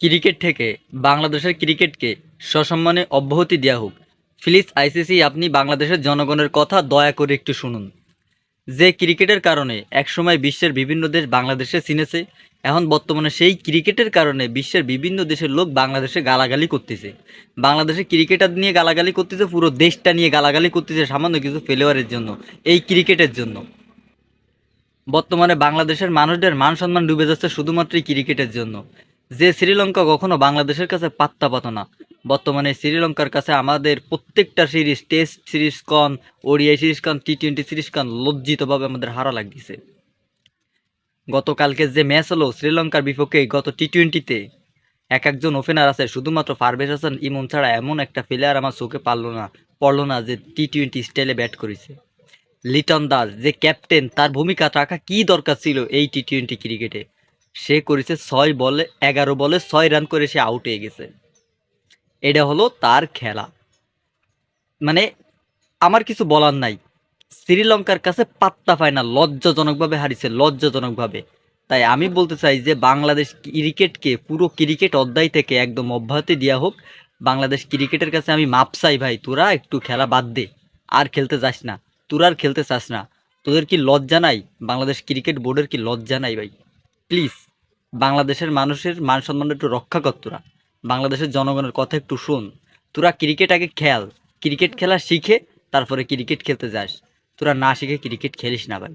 Cricket থেকে বাংলাদেশের ক্রিকেটকে সসম্মানে অব্যাহতি দেওয়া হোক। প্লিজ আইসিসি, আপনি বাংলাদেশের জনগণের কথা দয়া করে একটু শুনুন। যে ক্রিকেটের কারণে একসময় বিশ্বের বিভিন্ন দেশ বাংলাদেশে চিনেছে, এখন বর্তমানে সেই ক্রিকেটের কারণে বিশ্বের বিভিন্ন দেশের লোক বাংলাদেশে গালাগালি করতেছে। বাংলাদেশে ক্রিকেটার নিয়ে গালাগালি করতেছে, পুরো দেশটা নিয়ে গালাগালি করতেছে সামান্য কিছু ফেলোয়ারের জন্য, এই ক্রিকেটের জন্য। বর্তমানে বাংলাদেশের মানুষদের মান সম্মান ডুবে যাচ্ছে শুধুমাত্র ক্রিকেটের জন্য। যে শ্রীলঙ্কা কখনো বাংলাদেশের কাছে পাত্তা পাত না, বর্তমানে শ্রীলঙ্কার কাছে আমাদের প্রত্যেকটা সিরিজ, টেস্ট সিরিজ কন, ওডিআই সিরিজ কন টি টোয়েন্টি সিরিজ কন, লজ্জিতভাবে আমাদের হারা লাগছে গতকালকে যে ম্যাচ হলো শ্রীলঙ্কার বিপক্ষে গত টি টোয়েন্টিতে এক একজন ওপেনার আছে, শুধুমাত্র পারভেজ হাসান, ইমন ছাড়া এমন একটা প্লেয়ার আমার চোখে পারল না, পড়ল না যে টি টোয়েন্টি স্টাইলে ব্যাট করেছে। লিটন দাস, যে ক্যাপ্টেন তার ভূমিকা রাখা কি দরকার ছিল এই টি টোয়েন্টি ক্রিকেটে? সে করেছে ছয় বলে, এগারো বলে ছয় রান করে সে আউট হয়ে গেছে। এটা হলো তার খেলা। মানে আমার কিছু বলার নাই। শ্রীলঙ্কার কাছে পাত্তা পায় না, লজ্জাজনকভাবে হারিয়েছে, লজ্জাজনকভাবে। তাই আমি বলতে চাই যে বাংলাদেশ ক্রিকেটকে, পুরো ক্রিকেট অধ্যায় থেকে একদম অব্যাহতি দেওয়া হোক। বাংলাদেশ ক্রিকেটের কাছে আমি মাপ চাই ভাই, তোরা একটু খেলা বাদ দে, আর খেলতে যাস না, তোরা আর খেলতে চাস না। তোদের কি লজ্জা নাই? বাংলাদেশ ক্রিকেট বোর্ডের কি লজ্জা নাই ভাই? প্লিজ, বাংলাদেশের মানুষের মান সম্মান একটু রক্ষা কর তোরা। বাংলাদেশের জনগণের কথা একটু শোন। তোরা ক্রিকেট আগে খেল ক্রিকেট খেলা শিখে তারপরে ক্রিকেট খেলতে যাস। তোরা না শিখে ক্রিকেট খেলিস না ভাই।